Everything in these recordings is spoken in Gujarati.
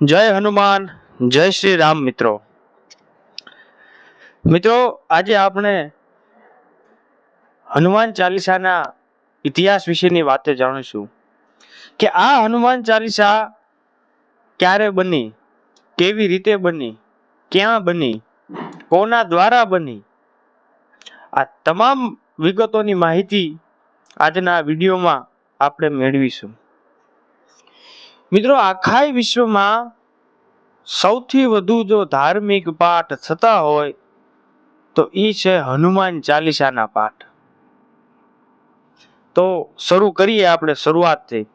જય હનુમાન, જય શ્રી રામ મિત્રો. મિત્રો, આજે આપણે હનુમાન ચાલીસાના ઇતિહાસ વિશેની વાતે જાણીશું. કે આ હનુમાન ચાલીસા ક્યારે બની? કેવી રીતે બની? ક્યાં બની? કોના દ્વારા બની? આ તમામ વિગતોની માહિતી આજના વિડીયોમાં આપણે મેળવીશું. મિત્રો, આખા વિશ્વમાં સૌથી વધુ જો ધાર્મિક પાઠ થતા હોય, તો એ છે હનુમાન ચાલીસાના પાઠ. તો શરૂ કરીએ આપણે શરૂઆતથી.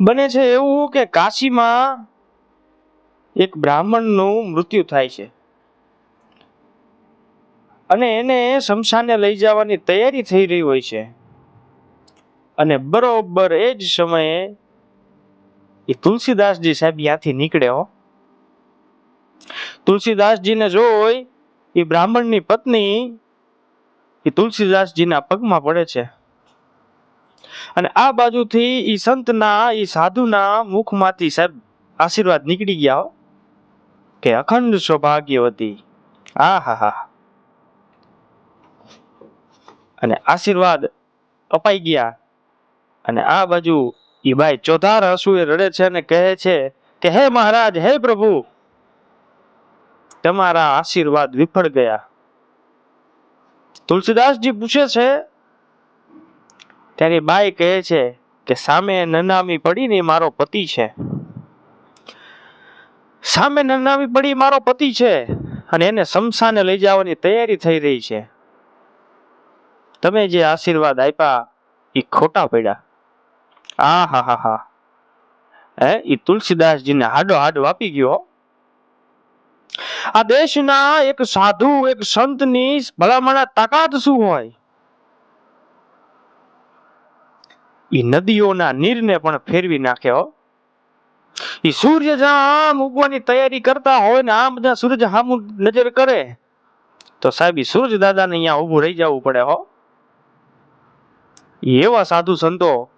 બને છે એવું કે કાશીમાં એક બ્રાહ્મણનું મૃત્યુ થાય છે. અને એને શમશાને લઈ જવાની તૈયારી થઈ રહી હોય છે. અને બરોબર એ જ સમયે એ તુલસીદાસજી સાહેબ ત્યાંથી નીકળ્યો તુલસીદાસજીને જોઈ એ બ્રાહ્મણની પત્ની એ તુલસીદાસજીના પગમાં પડે છે. અને આ બાજુથી એ સંતના, એ સાધુના મુખમાંથી સાહેબ આશીર્વાદ નીકળી ગયા કે અખંડ સૌભાગ્યવતી. આ હા હા. અને આશીર્વાદ અપાઈ ગયા. અને આ બાજુ એ બાઈ ચોધાર હસુએ રડે છે અને કહે છે કે, હે મહારાજ, હે પ્રભુ. તમારા આશીર્વાદ વિફળ ગયા. તુલસીદાસજી પૂછે છે ત્યારે બાઈ કહે છે કે, સામે નનામી પડી ને મારો પતિ છે. સામે નનામી પડી મારો પતિ છે અને એને શમશાને લઈ જવાની તૈયારી થઈ રહી છે. તમે જે આશીર્વાદ આપ્યા એ ખોટા પડ્યા. આ હા હા હા હે એ તુલસીદાસજીને હાડો હાડો આપી ગયો આ દેશના એક સાધુ, એક સંતની ભલામણા તાકાત શું હોય? એ નદીઓના નીરને પણ ફેરવી નાખે હો. એ સૂર્ય જ્યાં આમ ઉગવાની તૈયારી કરતા હોય ને આમ બધા સૂરજ હામુ નજર કરે, તો સાહેબ સૂરજ દાદાને અહીંયા ઊભું રહી જવું પડે હો. એવા સાધુ સંતો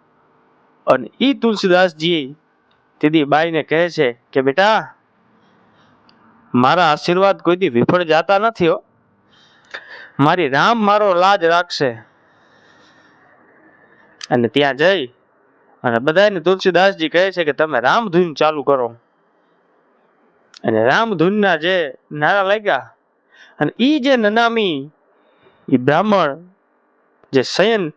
અને ઈ તુલસીદાસજી તેદી બાઈને કહે છે કે, બેટા, મારા આશીર્વાદ કોઈથી વિફળ જાતા નથી હો. મારી રામ મારો લાજ રાખશે. અને ત્યાં જઈ અને બધાને તુલસીદાસજી કહે છે કે, તમે રામધૂન ચાલુ કરો. અને રામધૂનના જે નારા લાગ્યા અને ઈ જે નનામી એ બ્રાહ્મણ જે શયન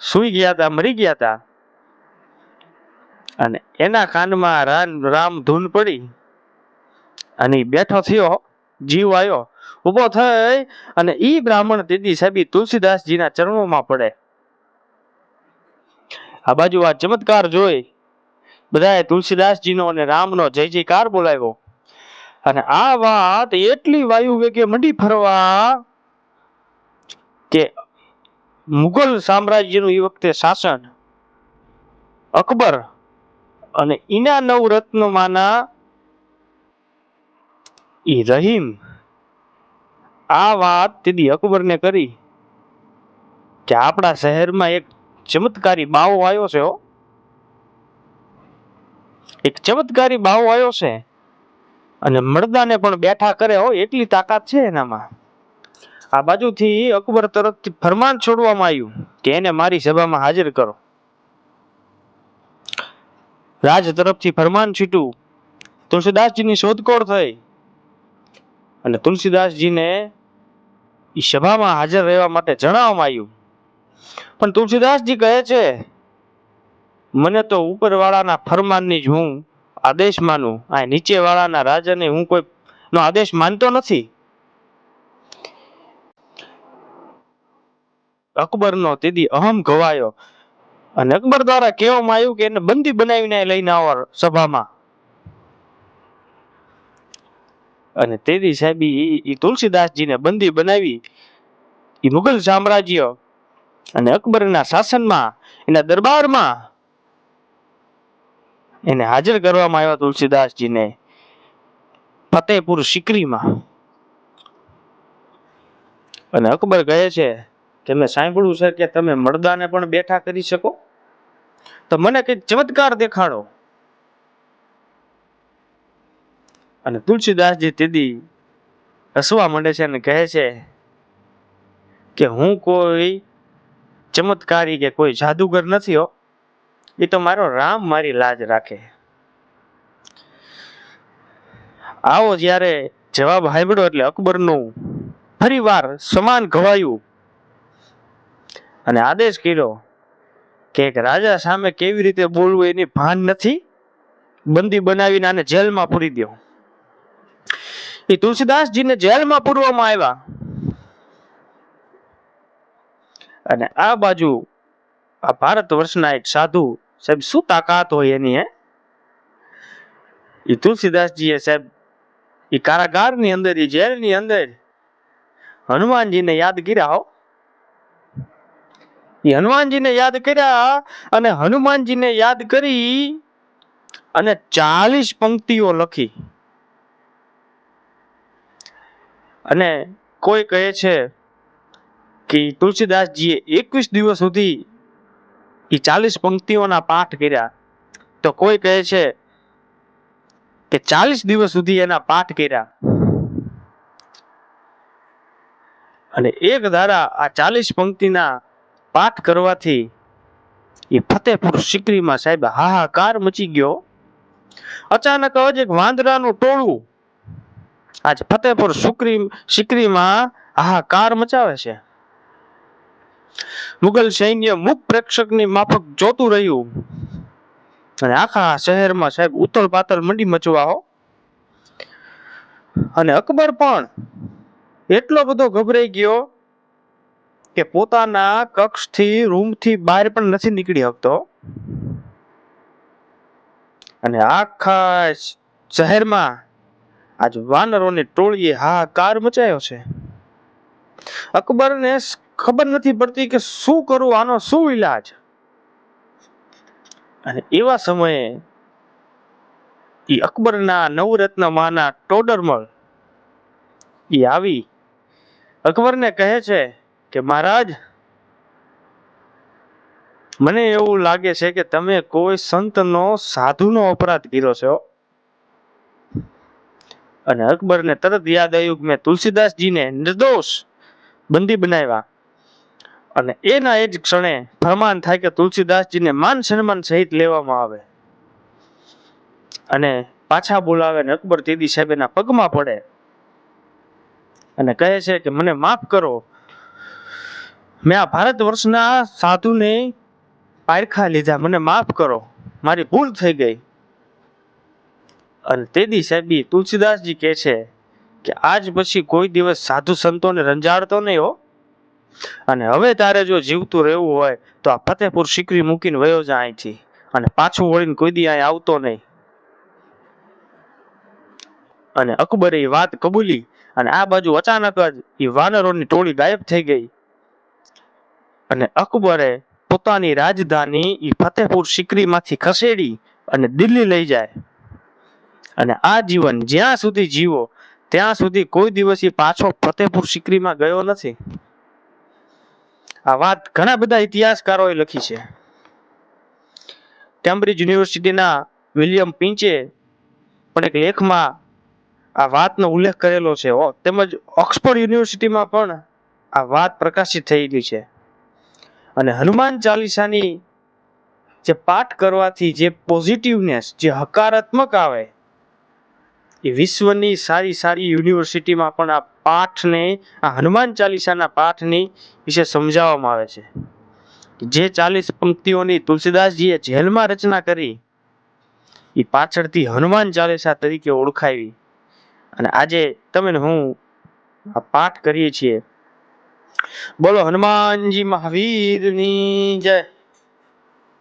સુઈ ગયા હતા મરી ગયા હતા અને એના કાનમાં રામ રામ ધૂન પડી અને બેઠો થયો, જીવ આવ્યો ઊભો થઈ અને ઈ બ્રાહ્મણ દીદી સાહેબી તુલસીદાસજીના ચરણોમાં પડે. આ બાજુ આ ચમત્કાર જોઈ બધાએ તુલસીદાસજીનો અને રામનો જય જયકાર બોલાવ્યો. અને આ વાત એટલી વાયુ વેગે મંડી ફરવા કે મુઘલ સામ્રાજ્યનું એ વખતે શાસન અકબર અને ઈના નવ રત્નમાંના એ રહીમ. આ વાત તેદી અકબરને કરી કે આપણા શહેરમાં એક ચમત્કારી બાવો આવ્યો છે એક ચમત્કારી બાવો આવ્યો છે અને મર્દાને પણ બેઠા કરે હો, એટલી તાકાત છે એનામાં. આ બાજુથી અકબર તરફથી ફરમાન છોડવામાં આવ્યું કે એને મારી સભામાં હાજર કરો. રાજ તરફથી ફરમાન છૂટ્યું તુલસીદાસજીની શોધખોળ થઈ. અને તુલસીદાસજીને ઈ સભામાં હાજર રહેવા માટે જણાવવામાં આવ્યું. પણ તુલસીદાસજી કહે છે, મને તો ઉપરવાળાના ફરમાનની જ હું આદેશ માનું. આ નીચેવાળાના રાજાને હું કોઈ નો આદેશ માનતો નથી. અકબરનો તેદી અહમ ગવાયો અને અકબર દ્વારા કહેવામાં આવ્યું કે એને બંદી બનાવીને લઈને આવો સભામાં. અને તેદી સાહેબ ઈ તુલસીદાસજીને બંદી બનાવી. એ મુઘલ સામ્રાજ્ય અને અકબરના શાસનમાં, એના દરબારમાં એને હાજર કરવામાં આવ્યા તુલસીદાસજીને ફતેહપુર સિકરીમાં. અને અકબર કહે છે કે મેં સાંભળ્યું છે કે તમે મર્દાને પણ બેઠા કરી શકો. તો મને કંઈક ચમત્કાર દેખાડો. અને તુલસીદાસજી તેદી હસવા માંડે છે અને કહે છે કે હું કોઈ ચમત્કારી કે કોઈ જાદુગર નથી હો. એ તો મારો રામ મારી લાજ રાખે. આવો જ્યારે જવાબ સાંભળ્યો એટલે અકબરનું ફરીવાર સમાન ઘવાયું અને આદેશ કર્યો. કે રાજા સામે કેવી રીતે બોલવું એની ભાન નથી? બંદી બનાવીને આને જેલમાં પૂરી દો એ તુલસીદાસજીને જેલમાં પૂરવામાં આવ્યા. અને આ બાજુ આ ભારત વર્ષના એક સાધુ સાહેબ શું તાકાત હોય એની, હે? એ તુલસીદાસજીએ સાહેબ એ કારાગારની અંદર એ જેલની અંદર હનુમાનજીને યાદ કર્યા એ હનુમાનજીને યાદ કર્યા અને હનુમાનજીને યાદ કરી અને ચાલીસ પંક્તિઓ લખી. અને કોઈ કહે છે કે તુલસીદાસજીએ એકવીસ દિવસ સુધી એ ચાલીસ પંક્તિઓના પાઠ કર્યા. તો કોઈ કહે છે કે ચાલીસ દિવસ સુધી એના પાઠ કર્યા. અને એક ધારા આ ચાલીસ પંક્તિના પાઠ કરવાથી એ ફતેપુર સિકરીમાં સાહેબ હાહાકાર મચી ગયો. અચાનક જ એક વાંદરાનું ટોળું આજ ફતેપુર સુકરી સિકરીમાં હાહાકાર મચાવે છે. મુગલ સૈન્ય મુખ પ્રેક્ષકની માફક જોતું રહ્યું. અને આખા શહેરમાં સાહેબ ઉથલ પાથલ મંડી મચવા હો. અને અકબર પણ એટલો બધો ગભરાઈ ગયો કે પોતાના કક્ષથી, રૂમથી બહાર પણ નથી નીકળી શકતો. અને આખા શહેરમાં આજ વાનરોની ટોળીએ હાહાકાર મચાયો છે. અકબરને ખબર નથી પડતી કે શું કરવું આનો શું ઈલાજ? અને એવા સમયે એ અકબરના નવરત્ન માના ટોડરમલ એ આવી. અકબરને કહે છે કે મહારાજ, મને એવું લાગે છે કે તમે કોઈ સંતનો, સાધુનો અપરાધ કર્યો છે. અને અકબરને તરત યાદ આવ્યું કે મેં તુલસીદાસજીને નિર્દોષ બંદી બનાવ્યા. અને એના એ જ ક્ષણે ફરમાન થાય કે તુલસીદાસજીને માન સન્માન સહિત લેવામાં આવે. અને પાછા બોલાવે ને અકબર તેદી સાહેબ એના પગમાં પડે. અને કહે છે કે મને માફ કરો. મેં આ ભારત વર્ષના સાધુને પારખા લીધા. મને માફ કરો. મારી ભૂલ થઈ ગઈ. અને તેદી સાહેબી તુલસીદાસજી કહે છે કે આજ પછી કોઈ દિવસ સાધુ સંતોને રંજાડતો નહીં હો. અને હવે તારે જો જીવતું રહેવું હોય તો આ ફતેપુર સિકરી મૂકીને વયો જા અહીંથી. અને પાછું વળીને કોઈ દી અહીં આવતો નહીં. અને અકબરે એ વાત કબૂલી અને આ બાજુ અચાનક જ એ વાનરોની ટોળી ગાયબ થઈ ગઈ. અને અકબરે પોતાની રાજધાની એ ફતેહપુર સિકરીમાંથી ખસેડી અને દિલ્હી લઈ જાય. અને આ જીવન જ્યાં સુધી જીવો, ત્યાં સુધી કોઈ દિવસ એ પાછો ફતેહપુર સિકરીમાં ગયો નથી. આ વાત ઘણા બધા ઇતિહાસકારોએ લખી છે. કેમ્બ્રિજ યુનિવર્સિટીના વિલિયમ પિંચે પણ એક લેખમાં આ વાતનો ઉલ્લેખ કરેલો છે. તેમજ ઓક્સફોર્ડ યુનિવર્સિટીમાં પણ આ વાત પ્રકાશિત થયેલી છે. અને હનુમાન ચાલીસાની જે પાઠ કરવાથી જે પોઝિટિવનેસ જે હકારાત્મક આવે, એ વિશ્વની સારી સારી યુનિવર્સિટીમાં પણ આ પાઠને, આ હનુમાન ચાલીસાના પાઠની વિશે સમજાવવામાં આવે છે. જે ચાલીસ પંક્તિઓની તુલસીદાસજીએ જેલમાં રચના કરી એ પાછળથી હનુમાન ચાલીસા તરીકે ઓળખાવી અને આજે તમે હું આ પાઠ કરીએ છીએ બોલો હનુમાનજી મહાવીરની જય.